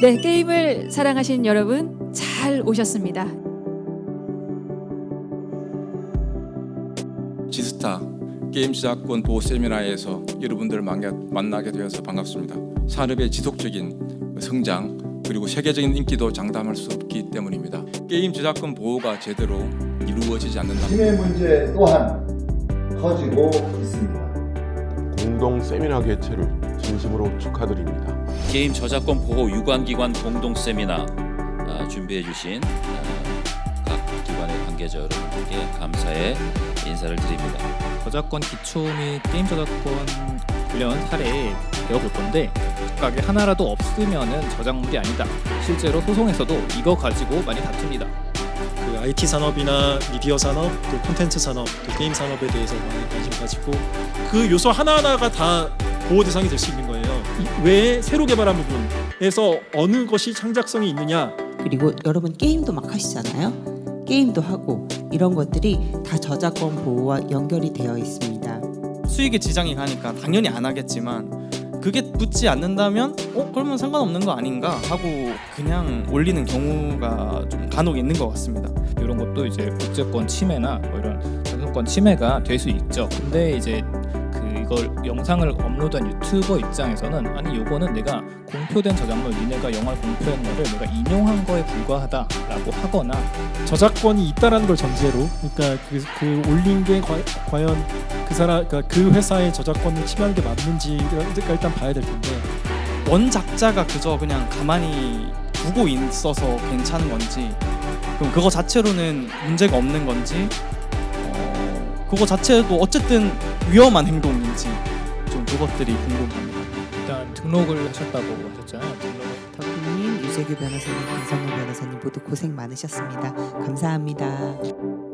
네, 게임을 사랑하신 여러분 잘 오셨습니다. 지스타 게임 저작권 보호 세미나에서 여러분들 만나- 만나게 되어서 반갑습니다. 산업의 지속적인 성장 그리고 세계적인 인기도 장담할 수 없기 때문입니다. 게임 저작권 보호가 제대로 이루어지지 않는다. 팀의 문제 또한 커지고 있습니다. 공동 세미나 개최를 진심으로 축하드립니다. 게임 저작권 보호 유관기관 공동 세미나 아, 준비해 주신 아, 각 기관의 관계자 여러분들께 감사의 인사를 드립니다. 저작권 기초 및 게임 저작권 관련 사례 배워볼 건데 각각에 하나라도 없으면은 저작물이 아니다. 실제로 소송에서도 이거 가지고 많이 다툽니다. 그 IT 산업이나 미디어 산업, 또 콘텐츠 산업, 또 게임 산업에 대해서 많이 관심 가지고 그 요소 하나하나가 다 보호 대상이 될 수 있는 거예요. 이 외에 새로 개발한 부분에서 어느 것이 창작성이 있느냐 그리고 여러분 게임도 막 하시잖아요. 게임도 하고 이런 것들이 다 저작권 보호와 연결이 되어 있습니다. 수익에 지장이 가니까 당연히 안 하겠지만 그게 붙지 않는다면 어 그러면 상관없는 거 아닌가 하고 그냥 올리는 경우가 좀 간혹 있는 것 같습니다. 이런 것도 이제 국제권 침해나 뭐 이런 저작권 침해가 될 수 있죠. 근데 이제 그 이걸 영상을 업로드한 유튜버 입장에서는 아니 요거는 내가 공표된 저작물 니네가 영화를 공표한 거를 내가 인용한 거에 불과하다라고 하거나 저작권이 있다라는 걸 전제로 그러니까 그, 그 올린 게 과, 과연 그 사람 그러니까 그 회사의 저작권을 침해하는 게 맞는지가 일단 봐야 될 텐데. 원작자가 그저 그냥 가만히 두고 있어서 괜찮은 건지 그럼 그거 자체로는 문제가 없는 건지 어, 그거 자체도 어쨌든 위험한 행동 인지 좀 그것들이 궁금합니다. 일단 등록을 하셨다고 하셨잖아요. 등록을 덕후님, 유재규 변호사님, 김성호 변호사님 모두 고생 많으셨습니다. 감사합니다.